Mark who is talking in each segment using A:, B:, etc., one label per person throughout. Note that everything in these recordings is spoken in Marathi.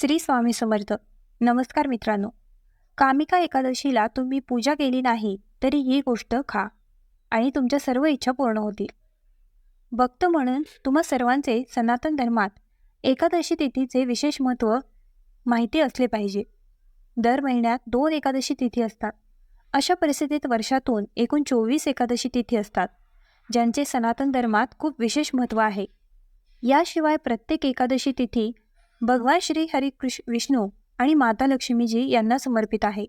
A: श्री स्वामी समर्थ. नमस्कार मित्रांनो. कामिका एकादशीला तुम्ही पूजा केली नाही तरी ही गोष्ट खा आणि तुमच्या सर्व इच्छा पूर्ण होतील. भक्त म्हणून तुम्हा सर्वांचे सनातन धर्मात एकादशी तिथीचे विशेष महत्त्व माहिती असले पाहिजे. दर महिन्यात दोन एकादशी तिथी असतात. अशा परिस्थितीत वर्षातून एकूण चोवीस एकादशी तिथी असतात ज्यांचे सनातन धर्मात खूप विशेष महत्त्व आहे. याशिवाय प्रत्येक एकादशी तिथी भगवान श्री हरी हरिकृष्ण विष्णू आणि माता लक्ष्मीजी यांना समर्पित आहे.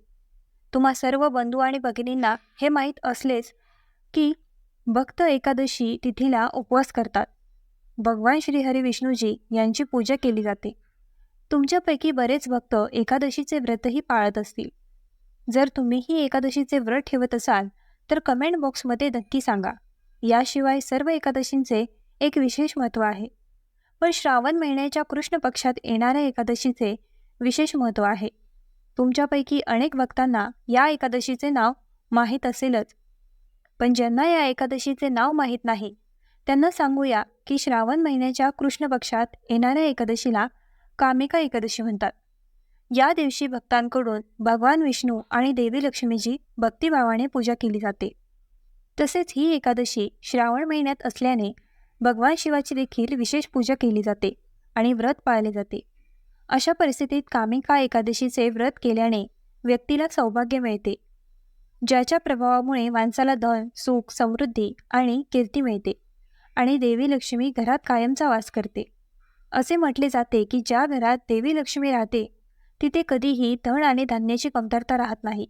A: तुम्हा सर्व बंधू आणि भगिनींना हे माहीत असलेच की भक्त एकादशी तिथीला उपवास करतात. भगवान श्री हरी विष्णूजी यांची पूजा केली जाते. तुमच्यापैकी बरेच भक्त एकादशीचे व्रतही पाळत असतील. जर तुम्हीही एकादशीचे व्रत ठेवत असाल तर कमेंट बॉक्समध्ये नक्की सांगा. याशिवाय सर्व एकादशींचे एक विशेष महत्त्व आहे. पण श्रावण महिन्याच्या कृष्ण पक्षात येणाऱ्या एकादशीचे विशेष महत्त्व आहे. तुमच्यापैकी अनेक भक्तांना या एकादशीचे नाव माहीत असेलच. पण ज्यांना या एकादशीचे नाव माहीत नाही त्यांना सांगूया की श्रावण महिन्याच्या कृष्ण पक्षात येणाऱ्या एकादशीला कामिका एकादशी म्हणतात. या दिवशी भक्तांकडून भगवान विष्णू आणि देवी लक्ष्मीची भक्तिभावाने पूजा केली जाते. तसेच ही एकादशी श्रावण महिन्यात असल्याने भगवान शिवाची देखील विशेष पूजा केली जाते आणि व्रत पाळले जाते. अशा परिस्थितीत कामिका एकादशीचे व्रत केल्याने व्यक्तीला सौभाग्य मिळते. ज्याच्या प्रभावामुळे माणसाला धन सुख समृद्धी आणि कीर्ती मिळते आणि देवी लक्ष्मी घरात कायमचा वास करते. असे म्हटले जाते की ज्या घरात देवी लक्ष्मी राहते तिथे कधीही धन आणि धान्याची कमतरता राहत नाही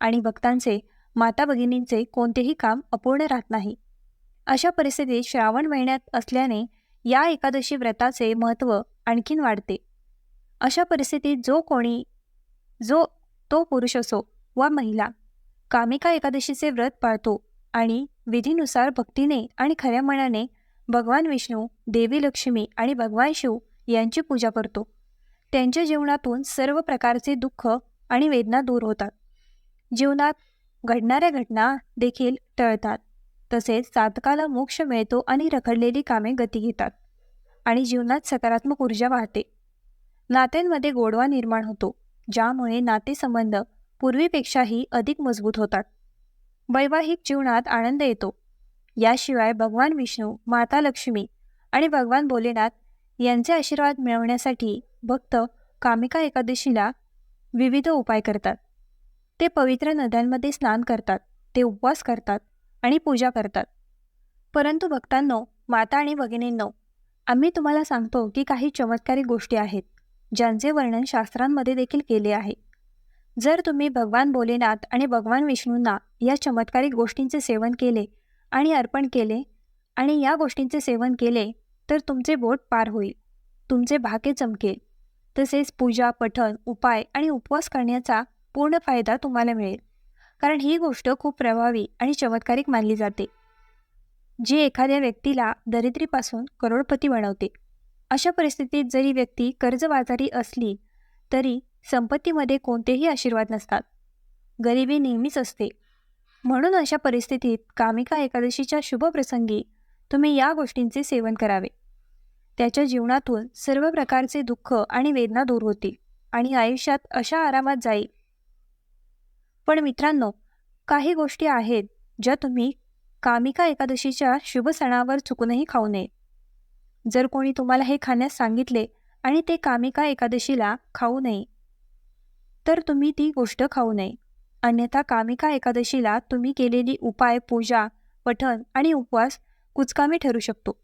A: आणि भक्तांचे माता भगिनींचे कोणतेही काम अपूर्ण राहत नाही. अशा परिस्थितीत श्रावण महिन्यात असल्याने या एकादशी व्रताचे महत्त्व आणखीन वाढते. अशा परिस्थितीत जो कोणी जो तो पुरुष असो वा महिला कामिका एकादशीचे व्रत पाळतो आणि विधीनुसार भक्तीने आणि खऱ्या मनाने भगवान विष्णू देवी लक्ष्मी आणि भगवान शिव यांची पूजा करतो. त्यांच्या जीवनातून सर्व प्रकारचे दुःख आणि वेदना दूर होतात. जीवनात घडणाऱ्या घटना देखील टळतात. तसेच साधकाला मोक्ष मिळतो आणि रखडलेली कामे गती घेतात. आणि जीवनात सकारात्मक ऊर्जा वाहते. नात्यांमध्ये गोडवा निर्माण होतो ज्यामुळे नातेसंबंध पूर्वीपेक्षाही अधिक मजबूत होतात. वैवाहिक जीवनात आनंद येतो. याशिवाय भगवान विष्णू माता लक्ष्मी आणि भगवान भोलेनाथ यांचे आशीर्वाद मिळवण्यासाठी भक्त कामिका एकादशीला विविध उपाय करतात. ते पवित्र नद्यांमध्ये स्नान करतात ते उपवास करतात आणि पूजा करतात. परंतु भक्तांनो माता आणि भगिनींनो आम्ही तुम्हाला सांगतो की काही चमत्कारिक गोष्टी आहेत ज्यांचे वर्णन शास्त्रांमध्ये देखील केले आहे. जर तुम्ही भगवान भोलेनाथ आणि भगवान विष्णूंना या चमत्कारिक गोष्टींचे सेवन केले आणि अर्पण केले आणि या गोष्टींचे सेवन केले तर तुमचे बोट पार होईल तुमचे भाके चमकेल तसेच पूजा पठण उपाय आणि उपवास करण्याचा पूर्ण फायदा तुम्हाला मिळेल. कारण ही गोष्ट खूप प्रभावी आणि चमत्कारिक मानली जाते. जी एखाद्या व्यक्तीला दरिद्रीपासून करोडपती बनवते. अशा परिस्थितीत जरी व्यक्ती कर्जबाजारी असली तरी संपत्तीमध्ये कोणतेही आशीर्वाद नसतात. गरिबी नेहमीच असते. म्हणून अशा परिस्थितीत कामिका एकादशीच्या शुभप्रसंगी तुम्ही या गोष्टींचे सेवन करावे. त्याच्या जीवनातून सर्व प्रकारचे दुःख आणि वेदना दूर होतील आणि आयुष्यात अशा आरामात जाईल पण मित्रांनो काही गोष्टी आहेत ज्या तुम्ही कामिका एकादशीच्या शुभ सणावर चुकूनही खाऊ नये. जर कोणी तुम्हाला हे खाण्यास सांगितले आणि ते कामिका एकादशीला खाऊ नये तर तुम्ही ती गोष्ट खाऊ नये. अन्यथा कामिका एकादशीला तुम्ही केलेली उपाय पूजा पठण आणि उपवास कुचकामी ठरू शकतो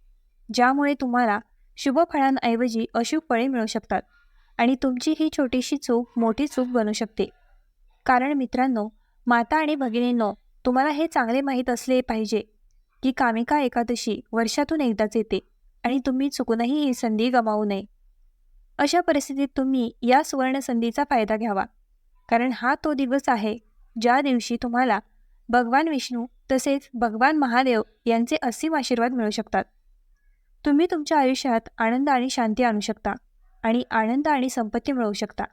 A: ज्यामुळे तुम्हाला शुभ फळांऐवजी अशुभ फळे मिळू शकतात आणि तुमची ही छोटीशी चूक मोठी चूक बनू शकते. कारण मित्रांनो माता आणि भगिनींनो तुम्हाला हे चांगले माहीत असले पाहिजे की कामिका एकादशी वर्षातून एकदाच येते आणि तुम्ही चुकूनही ही संधी गमावू नये. अशा परिस्थितीत तुम्ही या सुवर्ण संधीचा फायदा घ्यावा. कारण हा तो दिवस आहे ज्या दिवशी तुम्हाला भगवान विष्णू तसेच भगवान महादेव यांचे असीम आशीर्वाद मिळू शकतात. तुम्ही तुमच्या आयुष्यात आनंद आणि शांती आणू शकता आणि आनंद आणि संपत्ती मिळवू शकता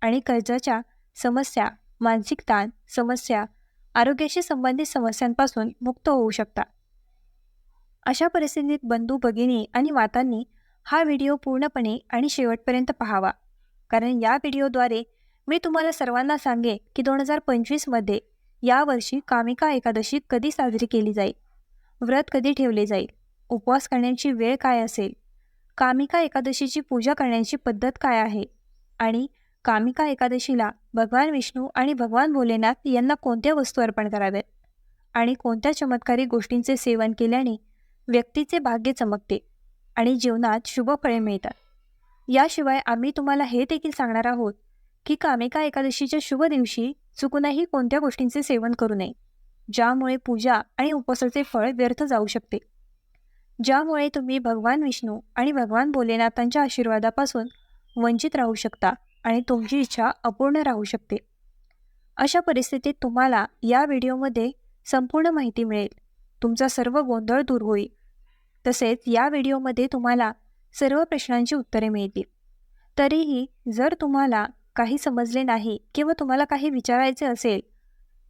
A: आणि कर्जाच्या समस्या मानसिक ताण समस्या आरोग्याशी संबंधित समस्यांपासून मुक्त होऊ शकता. अशा परिस्थितीत बंधू भगिनी आणि मातांनी हा व्हिडिओ पूर्णपणे आणि शेवटपर्यंत पाहावा. कारण या व्हिडिओद्वारे मी तुम्हाला सर्वांना सांगे की दोन हजार पंचवीसमध्ये यावर्षी कामिका एकादशी कधी साजरी केली जाईल? व्रत कधी ठेवले जाईल? उपवास करण्याची वेळ काय असेल? कामिका एकादशीची पूजा करण्याची पद्धत काय आहे? आणि कामिका एकादशीला भगवान विष्णू आणि भगवान भोलेनाथ यांना कोणत्या वस्तू अर्पण कराव्यात? आणि कोणत्या चमत्कारी गोष्टींचे सेवन केल्याने व्यक्तीचे भाग्य चमकते आणि जीवनात शुभ फळे मिळतात? याशिवाय आम्ही तुम्हाला हे देखील सांगणार आहोत की कामिका एकादशीच्या शुभ दिवशी चुकूनही कोणत्या गोष्टींचे सेवन करू नये ज्यामुळे पूजा आणि उपवासाचे फळ व्यर्थ जाऊ शकते. ज्यामुळे तुम्ही भगवान विष्णू आणि भगवान भोलेनाथांच्या आशीर्वादापासून वंचित राहू शकता. आणि तुमची इच्छा अपूर्ण राहू शकते. अशा परिस्थितीत तुम्हाला या व्हिडिओमध्ये संपूर्ण माहिती मिळेल. तुमचा सर्व गोंधळ दूर होईल. तसेच या व्हिडिओमध्ये तुम्हाला सर्व प्रश्नांची उत्तरे मिळतील. तरीही जर तुम्हाला काही समजले नाही किंवा तुम्हाला काही विचारायचे असेल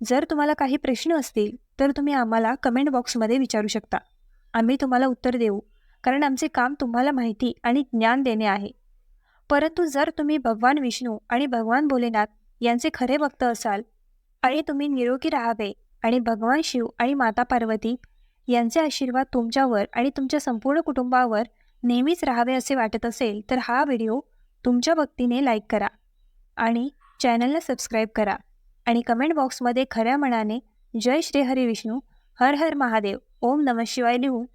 A: जर तुम्हाला काही प्रश्न असतील तर तुम्ही आम्हाला कमेंट बॉक्समध्ये विचारू शकता. आम्ही तुम्हाला उत्तर देऊ कारण आमचे काम तुम्हाला माहिती आणि ज्ञान देणे आहे. परंतु जर तुम्ही भगवान विष्णू आणि भगवान भोलेनाथ यांचे खरे भक्त असाल आणि तुम्ही निरोगी राहावे आणि भगवान शिव आणि माता पार्वती यांचे आशीर्वाद तुमच्यावर आणि तुमच्या संपूर्ण कुटुंबावर नेहमीच राहावे असे वाटत असेल तर हा व्हिडिओ तुमच्या भक्तीने लाईक करा आणि चॅनलला सबस्क्राईब करा आणि कमेंट बॉक्समध्ये खऱ्या मनाने जय श्री हरी विष्णू हर हर महादेव ओम नम शिवाय लिहून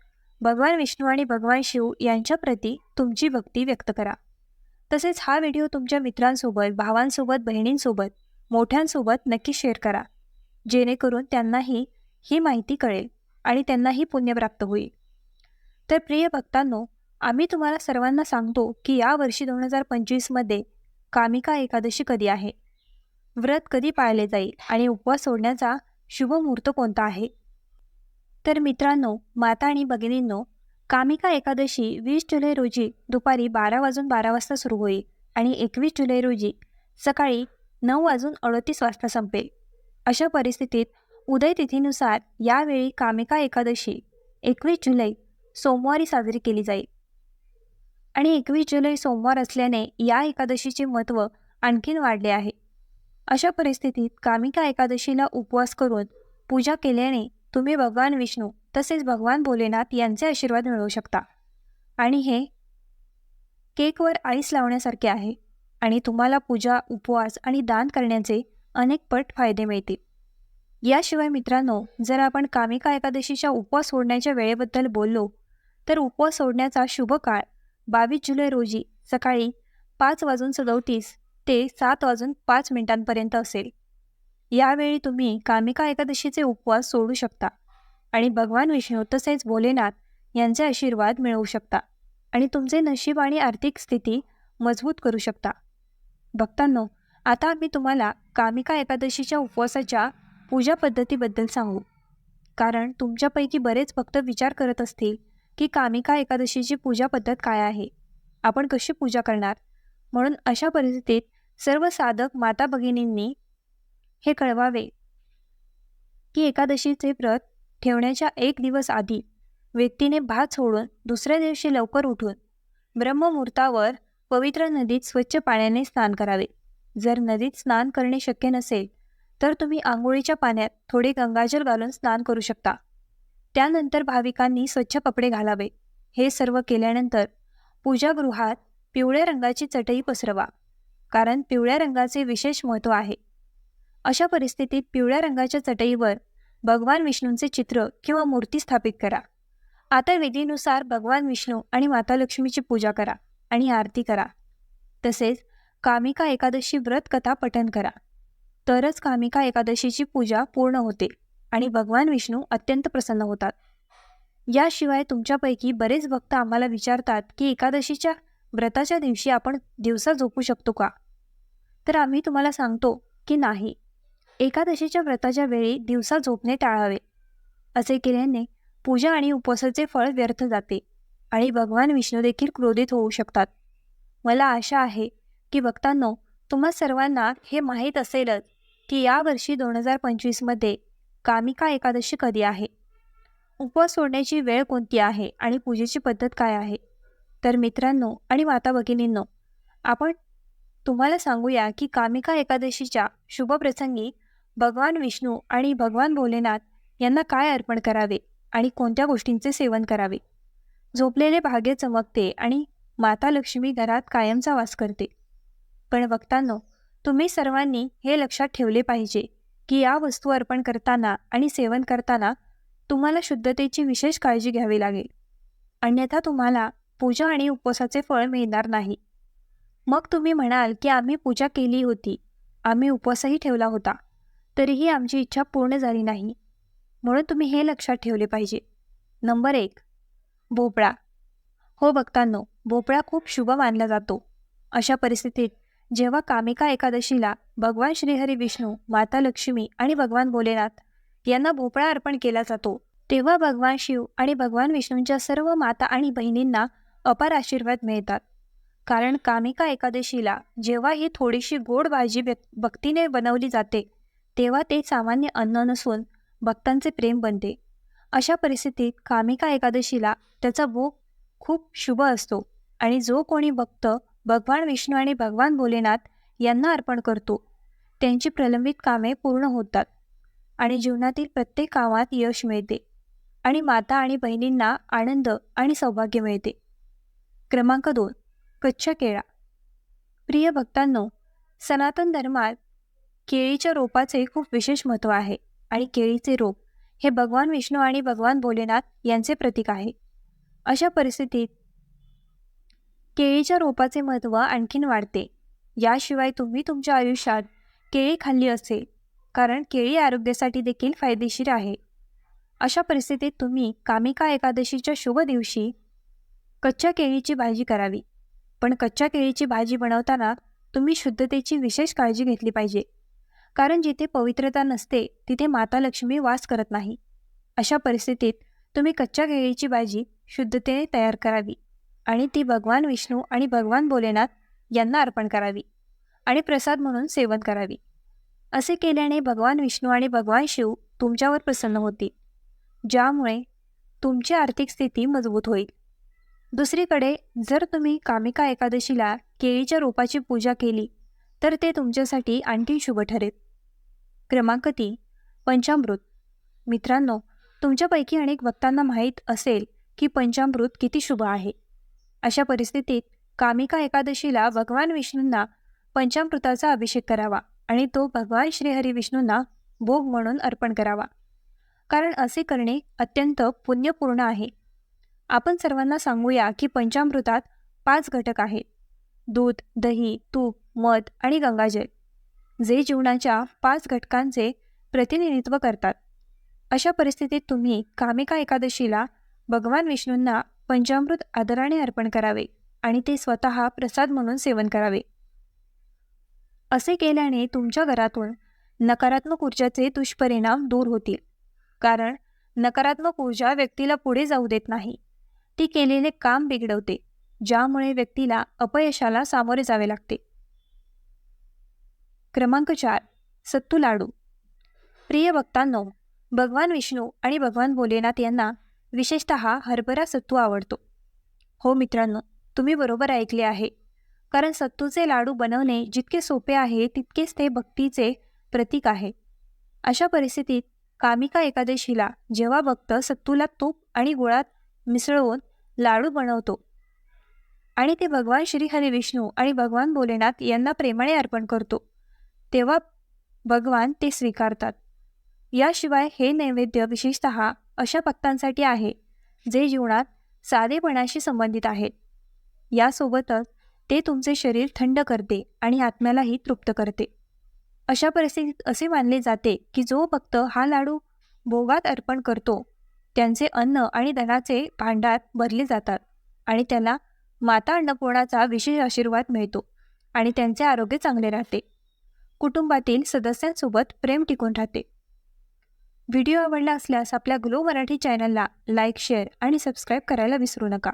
A: भगवान विष्णू आणि भगवान शिव यांच्याप्रती तुमची भक्ती व्यक्त करा. तसेच हा व्हिडिओ तुमच्या मित्रांसोबत भावांसोबत बहिणींसोबत मोठ्यांसोबत नक्की शेअर करा. जेणेकरून त्यांनाही ही माहिती कळेल आणि त्यांनाही पुण्य प्राप्त होईल. तर प्रिय भक्तांनो आम्ही तुम्हाला सर्वांना सांगतो की या वर्षी दोन हजार पंचवीसमध्ये कामिका एकादशी कधी आहे? व्रत कधी पाळले जाईल आणि उपवास सोडण्याचा शुभ मुहूर्त कोणता आहे? तर मित्रांनो माता आणि भगिनींनो कामिका एकादशी वीस जुलै रोजी दुपारी बारा वाजून बारा वाजता सुरू होईल आणि एकवीस जुलै रोजी सकाळी नऊ वाजून अडतीस वाजता संपेल. अशा परिस्थितीत उदय तिथीनुसार यावेळी कामिका एकादशी एकवीस जुलै सोमवारी साजरी केली जाईल. आणि एकवीस जुलै सोमवार असल्याने या एकादशीचे महत्त्व आणखीन वाढले आहे. अशा परिस्थितीत कामिका एकादशीला उपवास करून पूजा केल्याने तुम्ही भगवान विष्णू तसेच भगवान भोलेनाथ यांचे आशीर्वाद मिळवू शकता. आणि हे केकवर आईस लावण्यासारखे आहे आणि तुम्हाला पूजा उपवास आणि दान करण्याचे अनेक पट फायदे मिळतील. याशिवाय मित्रांनो जर आपण कामिका एकादशीच्या उपवास सोडण्याच्या वेळेबद्दल बोललो तर उपवास सोडण्याचा शुभ काळ बावीस जुलै रोजी सकाळी पाच वाजून सदोतीस ते सात वाजून पाच मिनिटांपर्यंत असेल. यावेळी तुम्ही कामिका एकादशीचे उपवास सोडू शकता. आणि भगवान विष्णू तसेच भोलेनाथ यांचे आशीर्वाद मिळवू शकता आणि तुमचे नशीब आणि आर्थिक स्थिती मजबूत करू शकता. भक्तांनो आता आम्ही तुम्हाला कामिका एकादशीच्या उपवासाच्या पूजा पद्धतीबद्दल सांगू. कारण तुमच्यापैकी बरेच भक्त विचार करत असतील की कामिका एकादशीची पूजा पद्धत काय आहे? आपण कशी पूजा करणार? म्हणून अशा परिस्थितीत सर्व साधक माता भगिनींनी हे कळवावे की एकादशीचे व्रत ठेवण्याच्या एक दिवस आधी व्यक्तीने भात सोडून दुसऱ्या दिवशी लवकर उठून ब्रह्ममुहूर्तावर पवित्र नदीत स्वच्छ पाण्याने स्नान करावे. जर नदीत स्नान करणे शक्य नसेल तर तुम्ही आंघोळीच्या पाण्यात थोडे गंगाजल घालून स्नान करू शकता. त्यानंतर भाविकांनी स्वच्छ कपडे घालावे. हे सर्व केल्यानंतर पूजागृहात पिवळ्या रंगाची चटई पसरवा कारण पिवळ्या रंगाचे विशेष महत्त्व आहे. अशा परिस्थितीत पिवळ्या रंगाच्या चटईवर भगवान विष्णूंचे चित्र किंवा मूर्ती स्थापित करा. आता विधीनुसार भगवान विष्णू आणि माता लक्ष्मीची पूजा करा आणि आरती करा. तसेच कामिका एकादशी व्रत कथा पठन करा. तरच कामिका एकादशीची पूजा पूर्ण होते आणि भगवान विष्णू अत्यंत प्रसन्न होतात. याशिवाय तुमच्यापैकी बरेच भक्त आम्हाला विचारतात की एकादशीच्या व्रताच्या दिवशी आपण दिवसा झोपू शकतो का? तर आम्ही तुम्हाला सांगतो की नाही. एकादशीच्या व्रताच्या वेळी दिवसा झोपणे टाळावे. असे केल्याने पूजा आणि उपवासाचे फळ व्यर्थ जाते आणि भगवान विष्णू देखील क्रोधित होऊ शकतात. मला आशा आहे की भक्तांनो तुम्हा सर्वांना हे माहीत असेलच की यावर्षी दोन हजार पंचवीसमध्ये कामिका एकादशी कधी आहे? उपवास सोडण्याची वेळ कोणती आहे आणि पूजेची पद्धत काय आहे? तर मित्रांनो आणि माता भगिनींनो आपण तुम्हाला सांगूया की कामिका एकादशीच्या शुभप्रसंगी भगवान विष्णू आणि भगवान भोलेनाथ यांना काय अर्पण करावे आणि कोणत्या गोष्टींचे सेवन करावे? झोपलेले भाग्य चमकते आणि माता लक्ष्मी घरात कायमचा वास करते. पण वक्तांनो तुम्ही सर्वांनी हे लक्षात ठेवले पाहिजे की या वस्तू अर्पण करताना आणि सेवन करताना तुम्हाला शुद्धतेची विशेष काळजी घ्यावी लागेल. अन्यथा तुम्हाला पूजा आणि उपवासाचे फळ मिळणार नाही. मग तुम्ही म्हणाल की आम्ही पूजा केली होती. आम्ही उपवासही ठेवला होता. तरीही आमची इच्छा पूर्ण झाली नाही. म्हणून तुम्ही हे लक्षात ठेवले पाहिजे. नंबर एक भोपळा. हो भक्तांनो भोपळा खूप शुभ मानला जातो. अशा परिस्थितीत जेव्हा कामिका एकादशीला भगवान श्रीहरी विष्णू माता लक्ष्मी आणि भगवान भोलेनाथ यांना भोपळा अर्पण केला जातो तेव्हा भगवान शिव आणि भगवान विष्णूंच्या सर्व माता आणि बहिणींना अपार आशीर्वाद मिळतात. कारण कामिका एकादशीला जेव्हा ही थोडीशी गोड भाजी भक्तीने बनवली जाते तेव्हा ते सामान्य अन्न नसून भक्तांचे प्रेम बनते. अशा परिस्थितीत कामिका एकादशीला त्याचा भोग खूप शुभ असतो आणि जो कोणी भक्त भगवान विष्णू आणि भगवान भोलेनाथ यांना अर्पण करतो त्यांची प्रलंबित कामे पूर्ण होतात आणि जीवनातील प्रत्येक कामात यश मिळते आणि माता आणि बहिणींना आनंद आणि सौभाग्य मिळते. क्रमांक दोन कच्छ केळा. प्रिय भक्तांनो सनातन धर्मात केळीच्या रोपाचे खूप विशेष महत्त्व आहे आणि केळीचे रोप हे भगवान विष्णू आणि भगवान भोलेनाथ यांचे प्रतीक आहे. अशा परिस्थितीत केळीच्या रोपाचे महत्त्व आणखीन वाढते. याशिवाय तुम्ही तुमच्या आयुष्यात केळी खाल्ली असेल कारण केळी आरोग्यासाठी देखील फायदेशीर आहे. अशा परिस्थितीत तुम्ही कामिका एकादशीच्या शुभ दिवशी कच्च्या केळीची भाजी करावी. पण कच्च्या केळीची भाजी बनवताना तुम्ही शुद्धतेची विशेष काळजी घेतली पाहिजे. कारण जिथे पवित्रता नसते तिथे माता लक्ष्मी वास करत नाही. अशा परिस्थितीत तुम्ही कच्च्या केळीची भाजी शुद्धतेने तयार करावी आणि ती भगवान विष्णू आणि भगवान भोलेनाथ यांना अर्पण करावी आणि प्रसाद म्हणून सेवन करावी. असे केल्याने भगवान विष्णू आणि भगवान शिव तुमच्यावर प्रसन्न होतील ज्यामुळे तुमची आर्थिक स्थिती मजबूत होईल. दुसरीकडे जर तुम्ही कामिका एकादशीला केळीच्या रोपाची पूजा केली तर ते तुमच्यासाठी आणखी शुभ ठरेल. क्रमांक तीन पंचामृत. मित्रांनो तुमच्यापैकी अनेक वक्तांना माहीत असेल की पंचामृत किती शुभ आहे. अशा परिस्थितीत कामिका एकादशीला भगवान विष्णूंना पंचामृताचा अभिषेक करावा आणि तो भगवान श्रीहरी विष्णूंना भोग म्हणून अर्पण करावा. कारण असे करणे अत्यंत पुण्यपूर्ण आहे. आपण सर्वांना सांगूया की पंचामृतात पाच घटक आहेत. दूध दही तूप मध आणि गंगाजल. जे जीवनाच्या पाच घटकांचे प्रतिनिधित्व करतात. अशा परिस्थितीत तुम्ही कामिका एकादशीला भगवान विष्णूंना पंचामृत आदराने अर्पण करावे आणि ते स्वतः प्रसाद म्हणून सेवन करावे. असे केल्याने तुमच्या घरातून नकारात्मक ऊर्जाचे दुष्परिणाम दूर होतील. कारण नकारात्मक ऊर्जा व्यक्तीला पुढे जाऊ देत नाही. ती केलेले काम बिघडवते ज्यामुळे व्यक्तीला अपयशाला सामोरे जावे लागते. क्रमांक चार सत्तू लाडू. प्रिय भक्तांनो भगवान विष्णू आणि भगवान भोलेनाथ यांना विशेषत हरभरा सत्तू आवडतो. हो मित्रांनो तुम्ही बरोबर ऐकले आहे. कारण सत्तूचे लाडू बनवणे जितके सोपे आहे तितकेच ते भक्तीचे प्रतीक आहे. अशा परिस्थितीत कामिका एकादशीला जेव्हा भक्त सत्तूला तूप आणि गुळात मिसळवून लाडू बनवतो आणि ते भगवान श्री हरी विष्णू आणि भगवान भोलेनाथ यांना प्रेमाने अर्पण करतो. तेव्हा भगवान ते स्वीकारतात. याशिवाय हे नैवेद्य विशेषत अशा भक्तांसाठी आहे जे जीवनात साधेपणाशी संबंधित आहेत. यासोबतच ते तुमचे शरीर थंड करते आणि आत्म्यालाही तृप्त करते. अशा परिस्थितीत असे मानले जाते की जो भक्त हा लाडू भोगात अर्पण करतो त्यांचे अन्न आणि धनाचे भांडार भरले जातात आणि त्याला माता अन्नपूर्णाचा विशेष आशीर्वाद मिळतो आणि त्यांचे आरोग्य चांगले राहते. कुटुंबातील सदस्यांसोबत प्रेम टिकून राहते. व्हिडिओ आवडला असल्यास आपल्या ग्लो मराठी चॅनलला लाईक शेअर आणि सबस्क्राईब करायला विसरू नका.